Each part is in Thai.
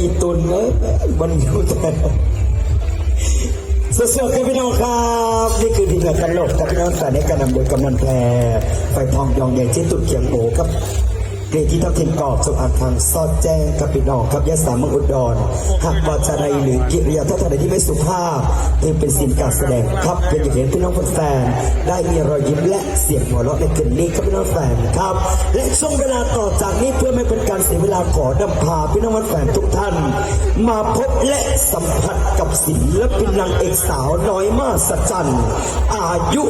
อีตุนเอ้ยมันอยู่แต่สดๆครับพี่น้องครับ นี่คือทีมงานตลกครับพี่น้องสายในการนำโดยกำนันแพรไฟทองยองใหญ่ที่ตุดเขียงโบครับ เกรดที่เท่าเทียนกรอบสุภาพทางซอดแจ้งครับพี่น้องครับยะสามังอุดรหากวาจาใดหรือกิริยาท่าทางใดที่ไม่สุภาพถือเป็นสิ่งการแสดงครับเพื่อจะเห็นพี่น้องแฟนได้มีรอยยิ้มและเสียงหัวเราะในคืนนี้ครับพี่น้องแฟนครับ และช่วงเวลาต่อจากนี้เพื่อไม่เป็นการเสียเวลาขอนำพาพี่น้องแฟนทุกท่าน มาพบและสัมผัสกับศิลปินนางเอกสาวน้อยมาสจันอายุ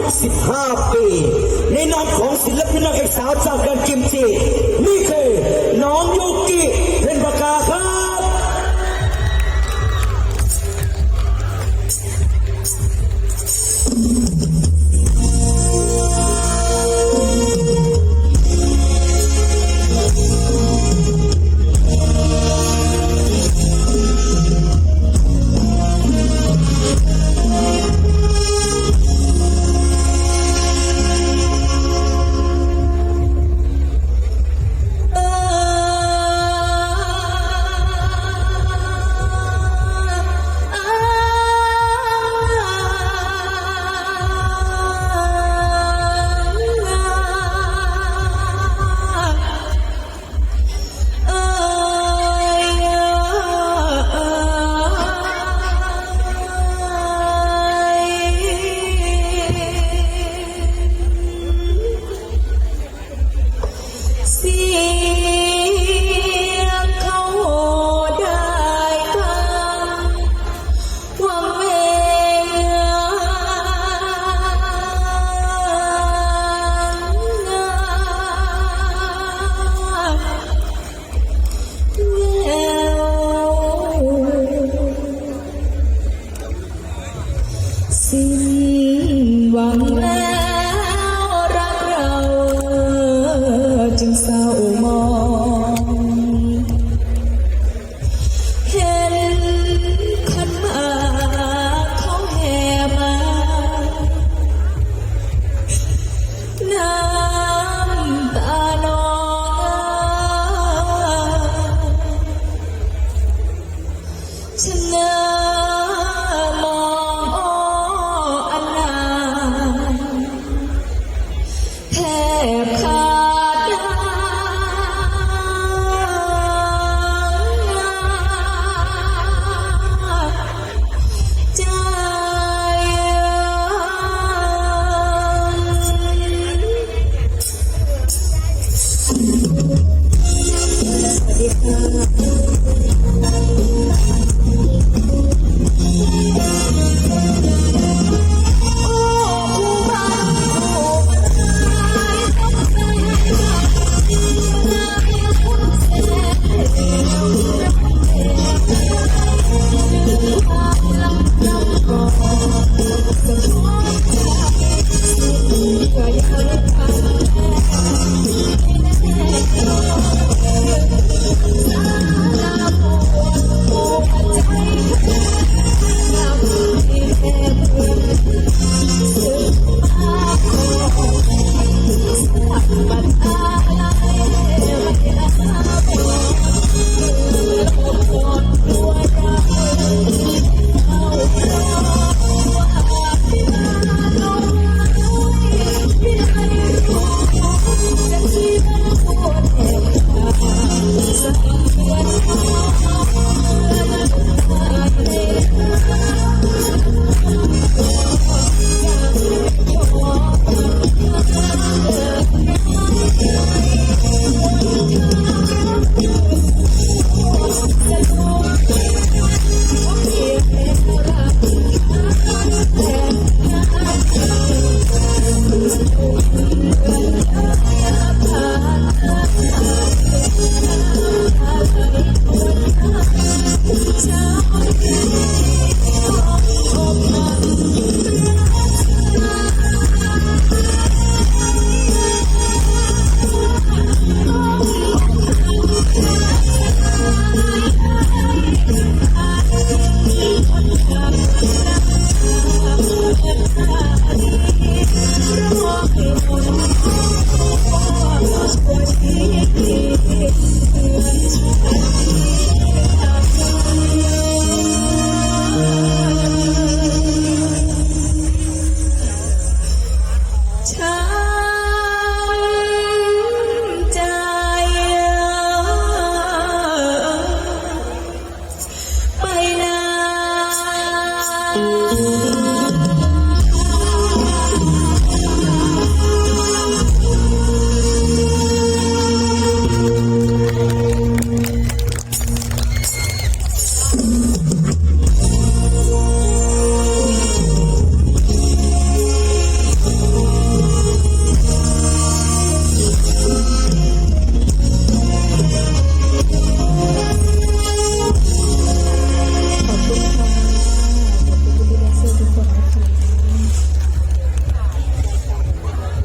15 ปี ในนามของศิลปินนางเอกสาวจากแดนกิมจินี่คือน้องยูกิเป็นประกาครับ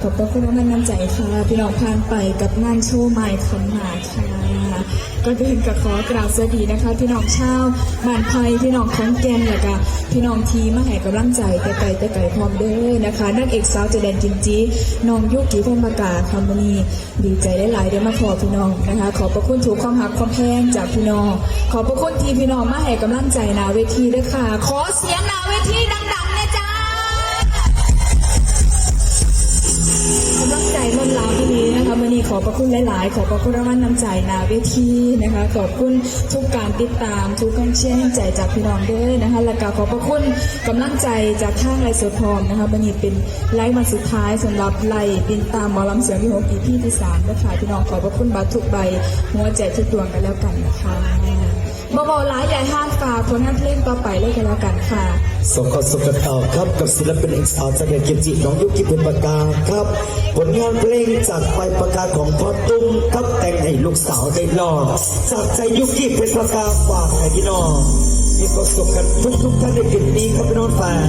ขอขอบคุณมันน้ำใจค่ะ พี่น้องผ่านไปกับงานโชว์ใหม่ขนหมาค่ะก็เดินกับขอกราบสวัสดีนะคะ พี่น้องชาวบ้านไผ่พี่น้องขอนแก่นแล้วก็พี่น้องทีมาให้กำลังใจแต่ไก่แต่ไก่พร้อมเด้อนะคะนักเอกสาวเจแดนจินจีน้องยุกิพงประกาคำนี้ดีใจได้หลายๆได้มาขอพี่น้องนะคะ ขอบพระคุณถูกความหักความแพงจากพี่น้อง ขอบพระคุณทีพี่น้องมาให้กำลังใจนาเวทีด้วยค่ะ ขอเสียงนาเวทีดังๆ กำลังใจล้นหลามที่นี้นะคะวันนี้ขอบพระคุณหลาย ๆ ขอบพระคุณรางวัลน้ำใจนาเวทีนะคะ ขอบคุณทุกการติดตามทุกกำเชียร์ให้ใจจากพี่น้องด้วยนะคะและก็ขอบพระคุณกำลังใจจากทางไลฟ์สดพร้อมนะคะวันนี้เป็นไลฟ์วันสุดท้ายสำหรับไลฟ์บินตามหมอลำเสียงที่หกปีที่ที่สามนะคะพี่น้องขอบพระคุณบัตรทุกใบหัวใจทุกดวงกันแล้วกันนะคะเบาๆหลายใหญ่ห้ามฝากผลงานเพลงต่อไปเลยกันแล้วกันค่ะ สกสกต่อครับกับศิลปินเอกสาวจากเกียรติน้องยุกิเป็นประกาครับ ผลงานเพลงจากไปประกาของพ่อตุ้มครับแต่งให้ลูกสาวได้ลองจากใจยุกิเป็นประกาฝากให้พี่น้องมีความสุขกันทุกทุกท่านในคืนนี้ครับพี่น้องแฟน